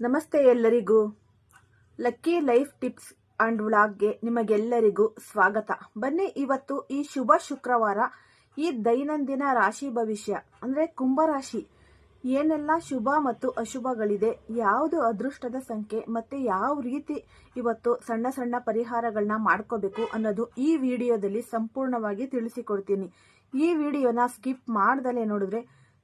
ನಮಸ್ತೆ ಎಲ್ಲರಿಗೂ. Lucky life tips and ವ್ಲಾಗ್ಗೆ ನಿಮಗೆಲ್ಲರಿಗೂ ಸ್ವಾಗತ. ಬನ್ನಿ ಇವತ್ತು ಈ ಶುಭ ಶುಕ್ರವಾರ, ಈ ದೈನಂದಿನ ರಾಶಿ ಭವಿಷ್ಯ, ಅಂದ್ರೆ ಕುಂಭರಾಶಿ. ಏನೆಲ್ಲ ಶುಭ ಮತ್ತು ಅಶುಭಗಳಿದೆ, ಯಾವುದು ಅದೃಷ್ಟದ ಸಂಖ್ಯೆ ಮತ್ತೆ ಯಾವ ರೀತಿ ಇವತ್ತು ಸಣ್ಣ ಸಣ್ಣ ಪರಿಹಾರಗಳನ್ನ ಮಾಡ್ಕೋಬೇಕು ಅನ್ನೋದು ಈ ವಿಡಿಯೋದಲ್ಲಿ ಸಂಪೂರ್ಣವಾಗಿ ತಿಳಿಸಿಕೊಡ್ತೀನಿ. ಈ ವಿಡಿಯೋನ ಸ್ಕಿಪ್ ಮಾಡ್ದಲೇ ನೋಡಿದ್ರೆ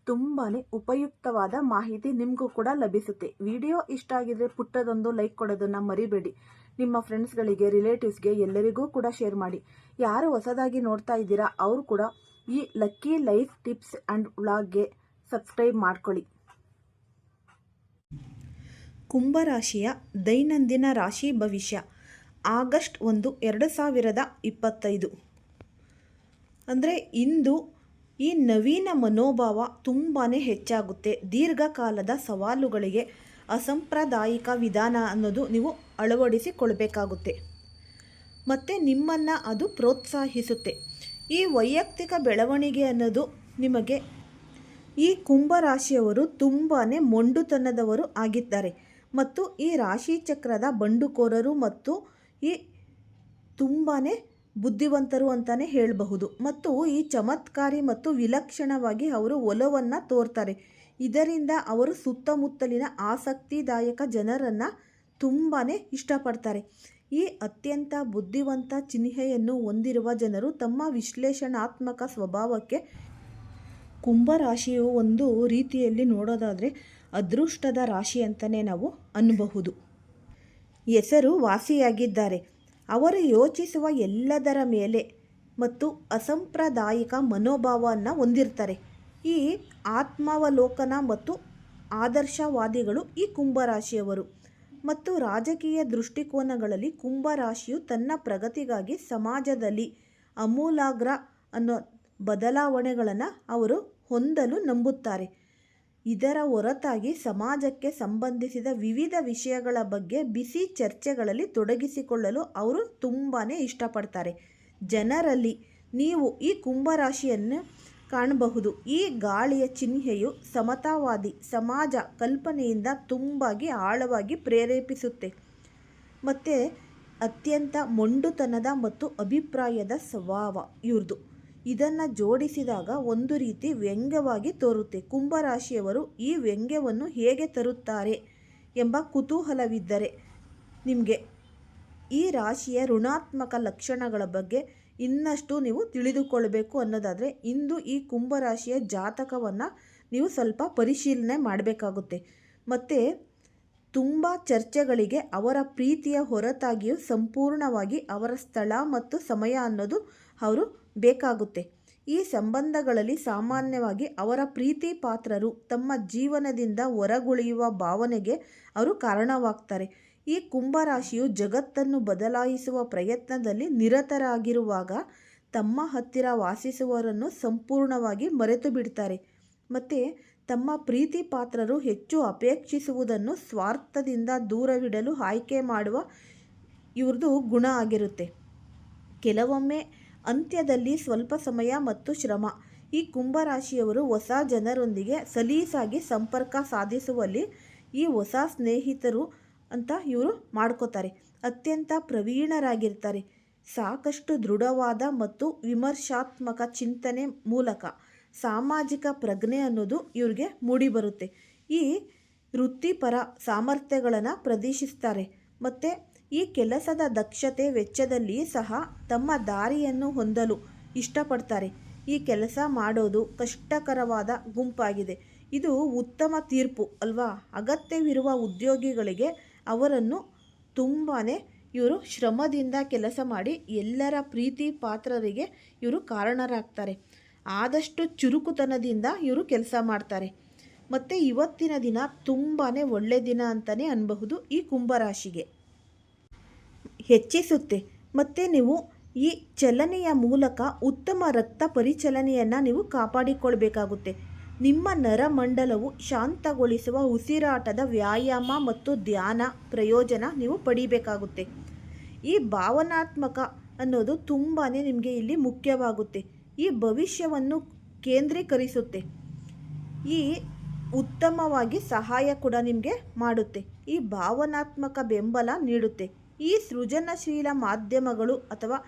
ತುಂಬಾನೇ ಉಪಯುಕ್ತವಾದ ಮಾಹಿತಿ ನಿಮಗೂ ಕೂಡ ಲಭಿಸುತ್ತೆ. ವಿಡಿಯೋ ಇಷ್ಟ ಆಗಿದ್ರೆ ಪುಟ್ಟದೊಂದು ಲೈಕ್ ಕೊಡೋದನ್ನ ಮರಿಬೇಡಿ. ನಿಮ್ಮ ಫ್ರೆಂಡ್ಸ್ಗಳಿಗೆ, ರಿಲೇಟಿವ್ಸ್ಗೆ ಎಲ್ಲರಿಗೂ ಕೂಡ ಶೇರ್ ಮಾಡಿ. ಯಾರು ಹೊಸದಾಗಿ ನೋಡ್ತಾ ಇದ್ದೀರಾ, ಅವರು ಕೂಡ ಈ ಲಕ್ಕಿ ಲೈಫ್ ಟಿಪ್ಸ್ ಅಂಡ್ ವ್ಲಾಗ್ಗೆ ಸಬ್ಸ್ಕ್ರೈಬ್ ಮಾಡ್ಕೊಳ್ಳಿ. ಕುಂಭರಾಶಿಯ ದೈನಂದಿನ ರಾಶಿ ಭವಿಷ್ಯ, ಆಗಸ್ಟ್ ಒಂದು, ಎರಡು ಸಾವಿರದ ಇಪ್ಪತ್ತೈದು. ಅಂದರೆ ಇಂದು ಈ ನವೀನ ಮನೋಭಾವ ತುಂಬಾ ಹೆಚ್ಚಾಗುತ್ತೆ. ದೀರ್ಘಕಾಲದ ಸವಾಲುಗಳಿಗೆ ಅಸಾಂಪ್ರದಾಯಿಕ ವಿಧಾನ ಅನ್ನೋದು ನೀವು ಅಳವಡಿಸಿಕೊಳ್ಬೇಕಾಗುತ್ತೆ ಮತ್ತು ನಿಮ್ಮನ್ನು ಅದು ಪ್ರೋತ್ಸಾಹಿಸುತ್ತೆ. ಈ ವೈಯಕ್ತಿಕ ಬೆಳವಣಿಗೆ ಅನ್ನೋದು ನಿಮಗೆ ಈ ಕುಂಭರಾಶಿಯವರು ತುಂಬಾ ಮೊಂಡುತನದವರು ಆಗಿದ್ದಾರೆ. ಮತ್ತು ಈ ರಾಶಿ ಚಕ್ರದ ಬಂಡುಕೋರರು ಮತ್ತು ಈ ತುಂಬಾ ಬುದ್ಧಿವಂತರು ಅಂತಲೇ ಹೇಳಬಹುದು. ಮತ್ತು ಈ ಚಮತ್ಕಾರಿ ಮತ್ತು ವಿಲಕ್ಷಣವಾಗಿ ಅವರು ಒಲವನ್ನು ತೋರ್ತಾರೆ. ಇದರಿಂದ ಅವರು ಸುತ್ತಮುತ್ತಲಿನ ಆಸಕ್ತಿದಾಯಕ ಜನರನ್ನು ತುಂಬಾ ಇಷ್ಟಪಡ್ತಾರೆ. ಈ ಅತ್ಯಂತ ಬುದ್ಧಿವಂತ ಚಿಹ್ನೆಯನ್ನು ಹೊಂದಿರುವ ಜನರು ತಮ್ಮ ವಿಶ್ಲೇಷಣಾತ್ಮಕ ಸ್ವಭಾವಕ್ಕೆ ಕುಂಭರಾಶಿಯು ಒಂದು ರೀತಿಯಲ್ಲಿ ನೋಡೋದಾದರೆ ಅದೃಷ್ಟದ ರಾಶಿ ಅಂತಲೇ ನಾವು ಅನ್ನಬಹುದು ಹೆಸರು ವಾಸಿಯಾಗಿದ್ದಾರೆ. ಅವರು ಯೋಚಿಸುವ ಎಲ್ಲದರ ಮೇಲೆ ಮತ್ತು ಅಸಂಪ್ರದಾಯಿಕ ಮನೋಭಾವವನ್ನು ಹೊಂದಿರ್ತಾರೆ. ಈ ಆತ್ಮಾವಲೋಕನ ಮತ್ತು ಆದರ್ಶವಾದಿಗಳು ಈ ಕುಂಭರಾಶಿಯವರು ಮತ್ತು ರಾಜಕೀಯ ದೃಷ್ಟಿಕೋನಗಳಲ್ಲಿ ಕುಂಭರಾಶಿಯು ತನ್ನ ಪ್ರಗತಿಗಾಗಿ ಸಮಾಜದಲ್ಲಿ ಅಮೂಲಾಗ್ರ ಅನ್ನೋ ಬದಲಾವಣೆಗಳನ್ನು ಅವರು ಹೊಂದಲು ನಂಬುತ್ತಾರೆ. ಇದರ ಹೊರತಾಗಿ ಸಮಾಜಕ್ಕೆ ಸಂಬಂಧಿಸಿದ ವಿವಿಧ ವಿಷಯಗಳ ಬಗ್ಗೆ ಬಿಸಿ ಚರ್ಚೆಗಳಲ್ಲಿ ತೊಡಗಿಸಿಕೊಳ್ಳಲು ಅವರು ತುಂಬಾ ಇಷ್ಟಪಡ್ತಾರೆ. ಜನರಲ್ಲಿ ನೀವು ಈ ಕುಂಭರಾಶಿಯನ್ನು ಕಾಣಬಹುದು. ಈ ಗಾಳಿಯ ಚಿಹ್ನೆಯು ಸಮತಾವಾದಿ ಸಮಾಜ ಕಲ್ಪನೆಯಿಂದ ತುಂಬಾಗಿ ಆಳವಾಗಿ ಪ್ರೇರೇಪಿಸುತ್ತೆ. ಮತ್ತು ಅತ್ಯಂತ ಮೊಂಡುತನದ ಮತ್ತು ಅಭಿಪ್ರಾಯದ ಸ್ವಭಾವ ಇವ್ರದ್ದು ಇದನ್ನು ಜೋಡಿಸಿದಾಗ ಒಂದು ರೀತಿ ವ್ಯಂಗ್ಯವಾಗಿ ತೋರುತ್ತೆ. ಕುಂಭರಾಶಿಯವರು ಈ ವ್ಯಂಗ್ಯವನ್ನು ಹೇಗೆ ತರುತ್ತಾರೆ ಎಂಬ ಕುತೂಹಲವಿದ್ದರೆ ನಿಮಗೆ ಈ ರಾಶಿಯ ಋಣಾತ್ಮಕ ಲಕ್ಷಣಗಳ ಬಗ್ಗೆ ಇನ್ನಷ್ಟು ನೀವು ತಿಳಿದುಕೊಳ್ಳಬೇಕು ಅನ್ನೋದಾದರೆ ಇಂದು ಈ ಕುಂಭರಾಶಿಯ ಜಾತಕವನ್ನು ನೀವು ಸ್ವಲ್ಪ ಪರಿಶೀಲನೆ ಮಾಡಬೇಕಾಗುತ್ತೆ. ಮತ್ತು ತುಂಬ ಚರ್ಚೆಗಳಿಗೆ ಅವರ ಪ್ರೀತಿಯ ಹೊರತಾಗಿಯೂ ಸಂಪೂರ್ಣವಾಗಿ ಅವರ ಸ್ಥಳ ಮತ್ತು ಸಮಯ ಅನ್ನೋದು ಅವರು ಬೇಕಾಗುತ್ತೆ. ಈ ಸಂಬಂಧಗಳಲ್ಲಿ ಸಾಮಾನ್ಯವಾಗಿ ಅವರ ಪ್ರೀತಿ ಪಾತ್ರರು ತಮ್ಮ ಜೀವನದಿಂದ ಹೊರಗುಳಿಯುವ ಭಾವನೆಗೆ ಅವರು ಕಾರಣವಾಗ್ತಾರೆ. ಈ ಕುಂಭರಾಶಿಯು ಜಗತ್ತನ್ನು ಬದಲಾಯಿಸುವ ಪ್ರಯತ್ನದಲ್ಲಿ ನಿರತರಾಗಿರುವಾಗ ತಮ್ಮ ಹತ್ತಿರ ವಾಸಿಸುವವರನ್ನು ಸಂಪೂರ್ಣವಾಗಿ ಮರೆತು ಬಿಡ್ತಾರೆ ಮತ್ತು ತಮ್ಮ ಪ್ರೀತಿ ಪಾತ್ರರು ಹೆಚ್ಚು ಅಪೇಕ್ಷಿಸುವುದನ್ನು ಸ್ವಾರ್ಥದಿಂದ ದೂರವಿಡಲು ಆಯ್ಕೆ ಮಾಡುವ ಇವ್ರದ್ದು ಗುಣ ಆಗಿರುತ್ತೆ. ಕೆಲವೊಮ್ಮೆ ಅಂತ್ಯದಲ್ಲಿ ಸ್ವಲ್ಪ ಸಮಯ ಮತ್ತು ಶ್ರಮ. ಈ ಕುಂಭರಾಶಿಯವರು ಹೊಸ ಜನರೊಂದಿಗೆ ಸಲೀಸಾಗಿ ಸಂಪರ್ಕ ಸಾಧಿಸುವಲ್ಲಿ ಈ ಹೊಸ ಸ್ನೇಹಿತರು ಅಂತ ಇವರು ಮಾಡ್ಕೋತಾರೆ. ಅತ್ಯಂತ ಪ್ರವೀಣರಾಗಿರ್ತಾರೆ. ಸಾಕಷ್ಟು ದೃಢವಾದ ಮತ್ತು ವಿಮರ್ಶಾತ್ಮಕ ಚಿಂತನೆ ಮೂಲಕ ಸಾಮಾಜಿಕ ಪ್ರಜ್ಞೆ ಅನ್ನೋದು ಇವ್ರಿಗೆ ಮೂಡಿಬರುತ್ತೆ. ಈ ವೃತ್ತಿಪರ ಸಾಮರ್ಥ್ಯಗಳನ್ನು ಪ್ರದರ್ಶಿಸ್ತಾರೆ ಮತ್ತು ಈ ಕೆಲಸದ ದಕ್ಷತೆ ವೆಚ್ಚದಲ್ಲಿ ಸಹ ತಮ್ಮ ದಾರಿಯನ್ನು ಹೊಂದಲು ಇಷ್ಟಪಡ್ತಾರೆ. ಈ ಕೆಲಸ ಮಾಡೋದು ಕಷ್ಟಕರವಾದ ಗುಂಪಾಗಿದೆ. ಇದು ಉತ್ತಮ ತೀರ್ಪು ಅಲ್ವಾ? ಅಗತ್ಯವಿರುವ ಉದ್ಯೋಗಿಗಳಿಗೆ ಅವರನ್ನು ತುಂಬಾ ಇವರು ಶ್ರಮದಿಂದ ಕೆಲಸ ಮಾಡಿ ಎಲ್ಲರ ಪ್ರೀತಿ ಪಾತ್ರರಿಗೆ ಇವರು ಕಾರಣರಾಗ್ತಾರೆ. ಆದಷ್ಟು ಚುರುಕುತನದಿಂದ ಇವರು ಕೆಲಸ ಮಾಡ್ತಾರೆ. ಮತ್ತು ಇವತ್ತಿನ ದಿನ ತುಂಬಾ ಒಳ್ಳೆಯ ದಿನ ಅಂತಲೇ ಅನ್ಬಹುದು ಈ ಕುಂಭರಾಶಿಗೆ. ಹೆಚ್ಚಿಸುತ್ತೆ. ಮತ್ತು ನೀವು ಈ ಚಲನೆಯ ಮೂಲಕ ಉತ್ತಮ ರಕ್ತ ಪರಿಚಲನೆಯನ್ನು ನೀವು ಕಾಪಾಡಿಕೊಳ್ಬೇಕಾಗುತ್ತೆ. ನಿಮ್ಮ ನರಮಂಡಲವು ಶಾಂತಗೊಳಿಸುವ ಉಸಿರಾಟದ ವ್ಯಾಯಾಮ ಮತ್ತು ಧ್ಯಾನ ಪ್ರಯೋಜನ ನೀವು ಪಡಿಬೇಕಾಗುತ್ತೆ. ಈ ಭಾವನಾತ್ಮಕ ಅನ್ನೋದು ತುಂಬಾ ನಿಮಗೆ ಇಲ್ಲಿ ಮುಖ್ಯವಾಗುತ್ತೆ. ಈ ಭವಿಷ್ಯವನ್ನು ಕೇಂದ್ರೀಕರಿಸುತ್ತೆ. ಈ ಉತ್ತಮವಾಗಿ ಸಹಾಯ ಕೂಡ ನಿಮಗೆ ಮಾಡುತ್ತೆ. ಈ ಭಾವನಾತ್ಮಕ ಬೆಂಬಲ ನೀಡುತ್ತೆ. ಈ ಸೃಜನಶೀಲ ಮಾಧ್ಯಮಗಳು ಅಥವಾ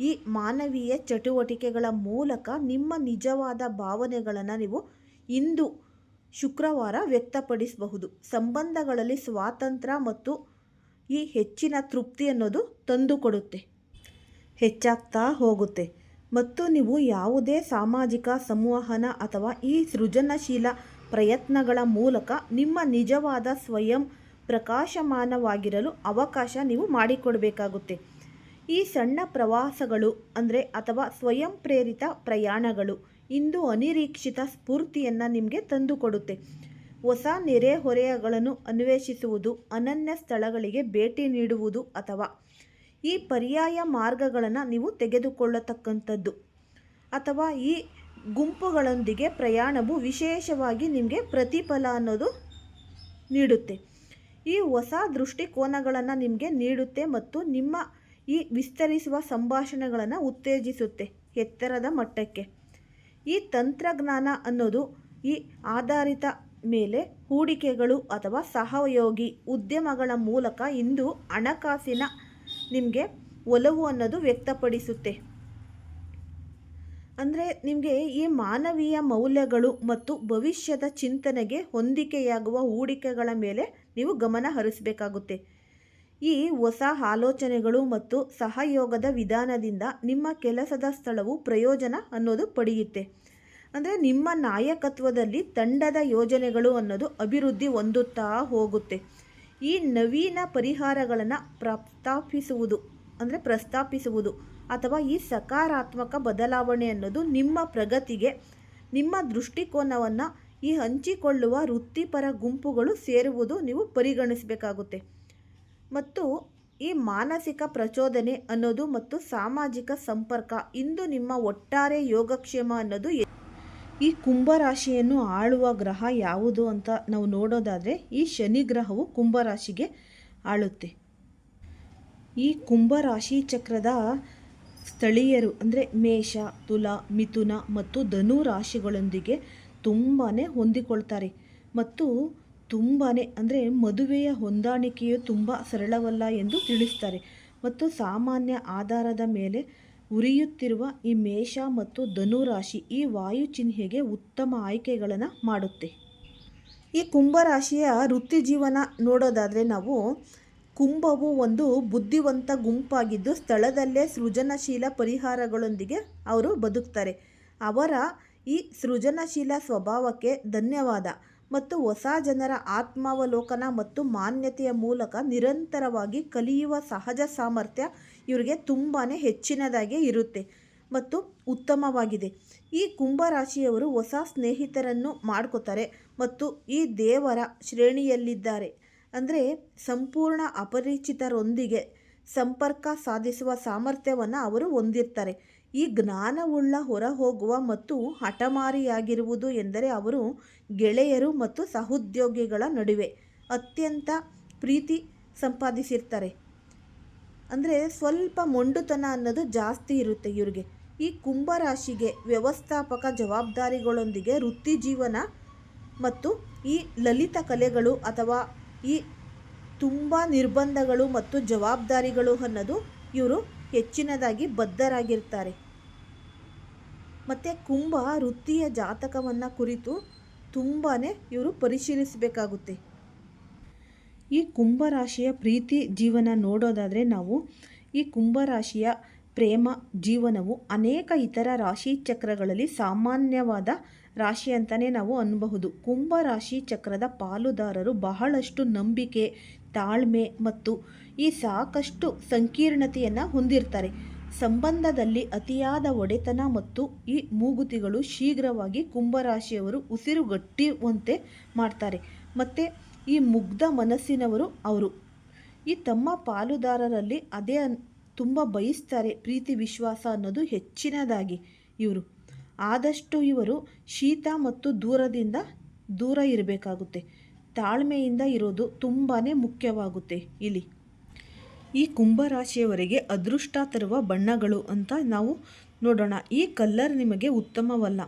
ಈ ಮಾನವೀಯ ಚಟುವಟಿಕೆಗಳ ಮೂಲಕ ನಿಮ್ಮ ನಿಜವಾದ ಭಾವನೆಗಳನ್ನು ನೀವು ಇಂದು ಶುಕ್ರವಾರ ವ್ಯಕ್ತಪಡಿಸಬಹುದು. ಸಂಬಂಧಗಳಲ್ಲಿ ಸ್ವಾತಂತ್ರ್ಯ ಮತ್ತು ಈ ಹೆಚ್ಚಿನ ತೃಪ್ತಿ ಅನ್ನೋದು ತಂದುಕೊಡುತ್ತೆ. ಹೆಚ್ಚಾಗ್ತಾ ಹೋಗುತ್ತೆ. ಮತ್ತು ನೀವು ಯಾವುದೇ ಸಾಮಾಜಿಕ, ಸಂವಹನ ಅಥವಾ ಈ ಸೃಜನಶೀಲ ಪ್ರಯತ್ನಗಳ ಮೂಲಕ ನಿಮ್ಮ ನಿಜವಾದ ಸ್ವಯಂ ಪ್ರಕಾಶಮಾನವಾಗಿರಲು ಅವಕಾಶ ನೀವು ಮಾಡಿಕೊಡಬೇಕಾಗುತ್ತೆ. ಈ ಸಣ್ಣ ಪ್ರವಾಸಗಳು ಅಂದರೆ ಅಥವಾ ಸ್ವಯಂ ಪ್ರೇರಿತ ಪ್ರಯಾಣಗಳು ಇಂದು ಅನಿರೀಕ್ಷಿತ ಸ್ಫೂರ್ತಿಯನ್ನು ನಿಮಗೆ ತಂದುಕೊಡುತ್ತೆ. ಹೊಸ ನೆರೆಹೊರೆಗಳನ್ನು ಅನ್ವೇಷಿಸುವುದು, ಅನನ್ಯ ಸ್ಥಳಗಳಿಗೆ ಭೇಟಿ ನೀಡುವುದು ಅಥವಾ ಈ ಪರ್ಯಾಯ ಮಾರ್ಗಗಳನ್ನು ನೀವು ತೆಗೆದುಕೊಳ್ಳತಕ್ಕಂಥದ್ದು ಅಥವಾ ಈ ಗುಂಪುಗಳೊಂದಿಗೆ ಪ್ರಯಾಣವು ವಿಶೇಷವಾಗಿ ನಿಮಗೆ ಪ್ರತಿಫಲ ಅನ್ನೋದು ನೀಡುತ್ತೆ. ಈ ಹೊಸ ದೃಷ್ಟಿಕೋನಗಳನ್ನು ನಿಮಗೆ ನೀಡುತ್ತೆ ಮತ್ತು ನಿಮ್ಮ ಈ ವಿಸ್ತರಿಸುವ ಸಂಭಾಷಣೆಗಳನ್ನು ಉತ್ತೇಜಿಸುತ್ತೆ ಎತ್ತರದ ಮಟ್ಟಕ್ಕೆ. ಈ ತಂತ್ರಜ್ಞಾನ ಅನ್ನೋದು ಈ ಆಧಾರಿತ ಮೇಲೆ ಹೂಡಿಕೆಗಳು ಅಥವಾ ಸಹಯೋಗಿ ಉದ್ಯಮಗಳ ಮೂಲಕ ಇಂದು ಹಣಕಾಸಿನ ನಿಮಗೆ ಒಲವು ಅನ್ನೋದು ವ್ಯಕ್ತಪಡಿಸುತ್ತೆ. ಅಂದರೆ ನಿಮಗೆ ಈ ಮಾನವೀಯ ಮೌಲ್ಯಗಳು ಮತ್ತು ಭವಿಷ್ಯದ ಚಿಂತನೆಗೆ ಹೊಂದಿಕೆಯಾಗುವ ಹೂಡಿಕೆಗಳ ಮೇಲೆ ನೀವು ಗಮನ ಹರಿಸಬೇಕಾಗುತ್ತೆ. ಈ ಹೊಸ ಆಲೋಚನೆಗಳು ಮತ್ತು ಸಹಯೋಗದ ವಿಧಾನದಿಂದ ನಿಮ್ಮ ಕೆಲಸದ ಸ್ಥಳವು ಪ್ರಯೋಜನ ಅನ್ನೋದು ಪಡೆಯುತ್ತೆ. ಅಂದರೆ ನಿಮ್ಮ ನಾಯಕತ್ವದಲ್ಲಿ ತಂಡದ ಯೋಜನೆಗಳು ಅನ್ನೋದು ಅಭಿವೃದ್ಧಿ ಹೊಂದುತ್ತಾ ಹೋಗುತ್ತೆ. ಈ ನವೀನ ಪರಿಹಾರಗಳನ್ನು ಪ್ರಸ್ತಾಪಿಸುವುದು, ಅಂದರೆ ಪ್ರಸ್ತಾಪಿಸುವುದು ಅಥವಾ ಈ ಸಕಾರಾತ್ಮಕ ಬದಲಾವಣೆ ಅನ್ನೋದು ನಿಮ್ಮ ಪ್ರಗತಿಗೆ, ನಿಮ್ಮ ದೃಷ್ಟಿಕೋನವನ್ನು ಈ ಹಂಚಿಕೊಳ್ಳುವ ವೃತ್ತಿಪರ ಗುಂಪುಗಳು ಸೇರುವುದು ನೀವು ಪರಿಗಣಿಸಬೇಕಾಗುತ್ತೆ. ಮತ್ತು ಈ ಮಾನಸಿಕ ಪ್ರಚೋದನೆ ಅನ್ನೋದು ಮತ್ತು ಸಾಮಾಜಿಕ ಸಂಪರ್ಕ ಇಂದು ನಿಮ್ಮ ಒಟ್ಟಾರೆ ಯೋಗಕ್ಷೇಮ ಅನ್ನೋದು ಈ ಕುಂಭರಾಶಿಯನ್ನು ಆಳುವ ಗ್ರಹ ಯಾವುದು ಅಂತ ನಾವು ನೋಡೋದಾದರೆ ಈ ಶನಿ ಗ್ರಹವು ಕುಂಭರಾಶಿಗೆ ಆಳುತ್ತೆ. ಈ ಕುಂಭರಾಶಿ ಚಕ್ರದ ಸ್ಥಳೀಯರು ಅಂದರೆ ಮೇಷ, ತುಲ, ಮಿಥುನ ಮತ್ತು ಧನು ರಾಶಿಗಳೊಂದಿಗೆ ತುಂಬಾ ಹೊಂದಿಕೊಳ್ತಾರೆ. ಮತ್ತು ತುಂಬಾ ಅಂದರೆ ಮದುವೆಯ ಹೊಂದಾಣಿಕೆಯು ತುಂಬ ಸರಳವಲ್ಲ ಎಂದು ತಿಳಿಸ್ತಾರೆ. ಮತ್ತು ಸಾಮಾನ್ಯ ಆಧಾರದ ಮೇಲೆ ಉರಿಯುತ್ತಿರುವ ಈ ಮೇಷ ಮತ್ತು ಧನುರಾಶಿ ಈ ವಾಯು ಚಿಹ್ನೆಗೆ ಉತ್ತಮ ಆಯ್ಕೆಗಳನ್ನು ಮಾಡುತ್ತೆ. ಈ ಕುಂಭರಾಶಿಯ ವೃತ್ತಿ ಜೀವನ ನೋಡೋದಾದರೆ ನಾವು ಕುಂಭವು ಒಂದು ಬುದ್ಧಿವಂತ ಗುಂಪಾಗಿದ್ದು ಸ್ಥಳದಲ್ಲೇ ಸೃಜನಶೀಲ ಪರಿಹಾರಗಳೊಂದಿಗೆ ಅವರು ಬದುಕ್ತಾರೆ. ಅವರ ಈ ಸೃಜನಶೀಲ ಸ್ವಭಾವಕ್ಕೆ ಧನ್ಯವಾದ ಮತ್ತು ಹೊಸ ಜನರ ಆತ್ಮಾವಲೋಕನ ಮತ್ತು ಮಾನ್ಯತೆಯ ಮೂಲಕ ನಿರಂತರವಾಗಿ ಕಲಿಯುವ ಸಹಜ ಸಾಮರ್ಥ್ಯ ಇವರಿಗೆ ತುಂಬಾ ಹೆಚ್ಚಿನದಾಗಿ ಇರುತ್ತೆ ಮತ್ತು ಉತ್ತಮವಾಗಿದೆ. ಈ ಕುಂಭರಾಶಿಯವರು ಹೊಸ ಸ್ನೇಹಿತರನ್ನು ಮಾಡ್ಕೋತಾರೆ ಮತ್ತು ಈ ದೇವರ ಶ್ರೇಣಿಯಲ್ಲಿದ್ದಾರೆ. ಅಂದರೆ ಸಂಪೂರ್ಣ ಅಪರಿಚಿತರೊಂದಿಗೆ ಸಂಪರ್ಕ ಸಾಧಿಸುವ ಸಾಮರ್ಥ್ಯವನ್ನು ಅವರು ಹೊಂದಿರ್ತಾರೆ. ಈ ಜ್ಞಾನವುಳ್ಳ ಹೊರಹೋಗುವ ಮತ್ತು ಹಠಮಾರಿಯಾಗಿರುವುದು ಎಂದರೆ ಅವರು ಗೆಳೆಯರು ಮತ್ತು ಸಹೋದ್ಯೋಗಿಗಳ ನಡುವೆ ಅತ್ಯಂತ ಪ್ರೀತಿ ಸಂಪಾದಿಸಿರ್ತಾರೆ. ಅಂದರೆ ಸ್ವಲ್ಪ ಮೊಂಡುತನ ಅನ್ನೋದು ಜಾಸ್ತಿ ಇರುತ್ತೆ ಇವ್ರಿಗೆ. ಈ ಕುಂಭರಾಶಿಗೆ ವ್ಯವಸ್ಥಾಪಕ ಜವಾಬ್ದಾರಿಗಳೊಂದಿಗೆ ವೃತ್ತಿ ಜೀವನ ಮತ್ತು ಈ ಲಲಿತ ಕಲೆಗಳು ಅಥವಾ ಈ ತುಂಬ ನಿರ್ಬಂಧಗಳು ಮತ್ತು ಜವಾಬ್ದಾರಿಗಳು ಅನ್ನೋದು ಇವರು ಹೆಚ್ಚಿನದಾಗಿ ಬದ್ಧರಾಗಿರ್ತಾರೆ. ಮತ್ತು ಕುಂಭ ವೃತ್ತಿಯ ಜಾತಕವನ್ನು ಕುರಿತು ತುಂಬಾ ಇವರು ಪರಿಶೀಲಿಸಬೇಕಾಗುತ್ತೆ. ಈ ಕುಂಭರಾಶಿಯ ಪ್ರೀತಿ ಜೀವನ ನೋಡೋದಾದರೆ ನಾವು ಈ ಕುಂಭರಾಶಿಯ ಪ್ರೇಮ ಜೀವನವು ಅನೇಕ ಇತರ ರಾಶಿ ಚಕ್ರಗಳಲ್ಲಿ ಸಾಮಾನ್ಯವಾದ ರಾಶಿ ಅಂತಲೇ ನಾವು ಅನ್ನಬಹುದು ಕುಂಭರಾಶಿ ಚಕ್ರದ ಪಾಲುದಾರರು ಬಹಳಷ್ಟು ನಂಬಿಕೆ, ತಾಳ್ಮೆ ಮತ್ತು ಈ ಸಾಕಷ್ಟು ಸಂಕೀರ್ಣತೆಯನ್ನು ಹೊಂದಿರ್ತಾರೆ. ಸಂಬಂಧದಲ್ಲಿ ಅತಿಯಾದ ಒಡೆತನ ಮತ್ತು ಈ ಮೂಗುತಿಗಳು ಶೀಘ್ರವಾಗಿ ಕುಂಭರಾಶಿಯವರು ಉಸಿರುಗಟ್ಟುವಂತೆ ಮಾಡ್ತಾರೆ. ಮತ್ತು ಈ ಮುಗ್ಧ ಮನಸ್ಸಿನವರು ಅವರು. ಈ ತಮ್ಮ ಪಾಲುದಾರರಲ್ಲಿ ಅದೇ ತುಂಬ ಬಯಸ್ತಾರೆ ಪ್ರೀತಿ, ವಿಶ್ವಾಸ ಅನ್ನೋದು ಹೆಚ್ಚಿನದಾಗಿ ಇವರು. ಆದಷ್ಟು ಇವರು ಶೀತ ಮತ್ತು ದೂರದಿಂದ ದೂರ ಇರಬೇಕಾಗುತ್ತೆ. ತಾಳ್ಮೆಯಿಂದ ಇರೋದು ತುಂಬಾ ಮುಖ್ಯವಾಗುತ್ತೆ ಇಲ್ಲಿ. ಈ ಕುಂಭರಾಶಿಯವರಿಗೆ ಅದೃಷ್ಟ ತರುವ ಬಣ್ಣಗಳು ಅಂತ ನಾವು ನೋಡೋಣ. ಈ ಕಲ್ಲರ್ ನಿಮಗೆ ಉತ್ತಮವಲ್ಲ.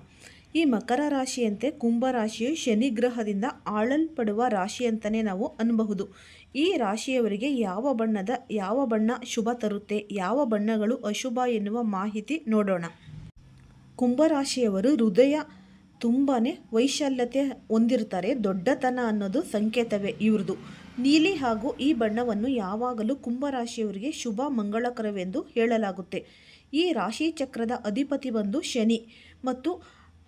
ಈ ಮಕರ ರಾಶಿಯಂತೆ ಕುಂಭರಾಶಿಯು ಶನಿಗ್ರಹದಿಂದ ಶನಿ ಗ್ರಹದಿಂದ ಆಳಲ್ಪಡುವ ರಾಶಿ ಅಂತಲೇ ನಾವು ಅನ್ಬಹುದು. ಈ ರಾಶಿಯವರಿಗೆ ಯಾವ ಬಣ್ಣದ, ಯಾವ ಬಣ್ಣ ಶುಭ ತರುತ್ತೆ, ಯಾವ ಬಣ್ಣಗಳು ಅಶುಭ ಎನ್ನುವ ಮಾಹಿತಿ ನೋಡೋಣ. ಕುಂಭರಾಶಿಯವರು ಹೃದಯ ತುಂಬಾ ವೈಶಾಲ್ಯತೆ ಹೊಂದಿರ್ತಾರೆ. ದೊಡ್ಡತನ ಅನ್ನೋದು ಸಂಕೇತವೇ ಇವ್ರದ್ದು ನೀಲಿ ಹಾಗೂ ಈ ಬಣ್ಣವನ್ನು ಯಾವಾಗಲೂ ಕುಂಭರಾಶಿಯವರಿಗೆ ಶುಭ ಮಂಗಳಕರವೆಂದು ಹೇಳಲಾಗುತ್ತೆ. ಈ ರಾಶಿ ಚಕ್ರದ ಅಧಿಪತಿ ಬಂದು ಶನಿ ಮತ್ತು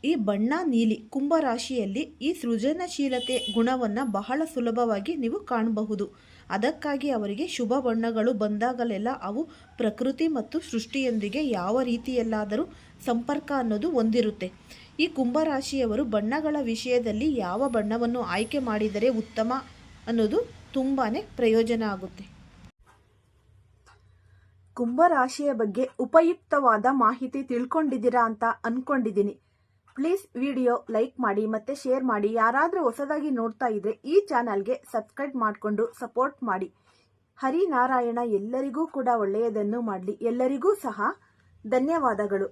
ಈ ಬಣ್ಣ ನೀಲಿ ಕುಂಭರಾಶಿಯಲ್ಲಿ ಈ ಸೃಜನಶೀಲತೆ ಗುಣವನ್ನು ಬಹಳ ಸುಲಭವಾಗಿ ನೀವು ಕಾಣಬಹುದು. ಅದಕ್ಕಾಗಿ ಅವರಿಗೆ ಶುಭ ಬಣ್ಣಗಳು ಬಂದಾಗಲೆಲ್ಲ ಅವು ಪ್ರಕೃತಿ ಮತ್ತು ಸೃಷ್ಟಿಯೊಂದಿಗೆ ಯಾವ ರೀತಿಯಲ್ಲಾದರೂ ಸಂಪರ್ಕ ಅನ್ನೋದು ಹೊಂದಿರುತ್ತೆ. ಈ ಕುಂಭರಾಶಿಯವರು ಬಣ್ಣಗಳ ವಿಷಯದಲ್ಲಿ ಯಾವ ಬಣ್ಣವನ್ನು ಆಯ್ಕೆ ಮಾಡಿದರೆ ಉತ್ತಮ? ಅನ್ನೋದು ತುಂಬಾ ಪ್ರಯೋಜನ ಆಗುತ್ತೆ. ಕುಂಭರಾಶಿಯ ಬಗ್ಗೆ ಉಪಯುಕ್ತವಾದ ಮಾಹಿತಿ ತಿಳ್ಕೊಂಡಿದ್ದೀರಾ ಅಂತ ಅನ್ಕೊಂಡಿದ್ದೀನಿ. ಪ್ಲೀಸ್ ವಿಡಿಯೋ ಲೈಕ್ ಮಾಡಿ ಮತ್ತೆ ಶೇರ್ ಮಾಡಿ. ಯಾರಾದರೂ ಹೊಸದಾಗಿ ನೋಡ್ತಾ ಇದ್ರೆ ಈ ಚಾನಲ್ಗೆ ಸಬ್ಸ್ಕ್ರೈಬ್ ಮಾಡಿಕೊಂಡು ಸಪೋರ್ಟ್ ಮಾಡಿ. ಹರಿನಾರಾಯಣ ಎಲ್ಲರಿಗೂ ಕೂಡ ಒಳ್ಳೆಯದನ್ನು ಮಾಡಲಿ. ಎಲ್ಲರಿಗೂ ಸಹ ಧನ್ಯವಾದಗಳು.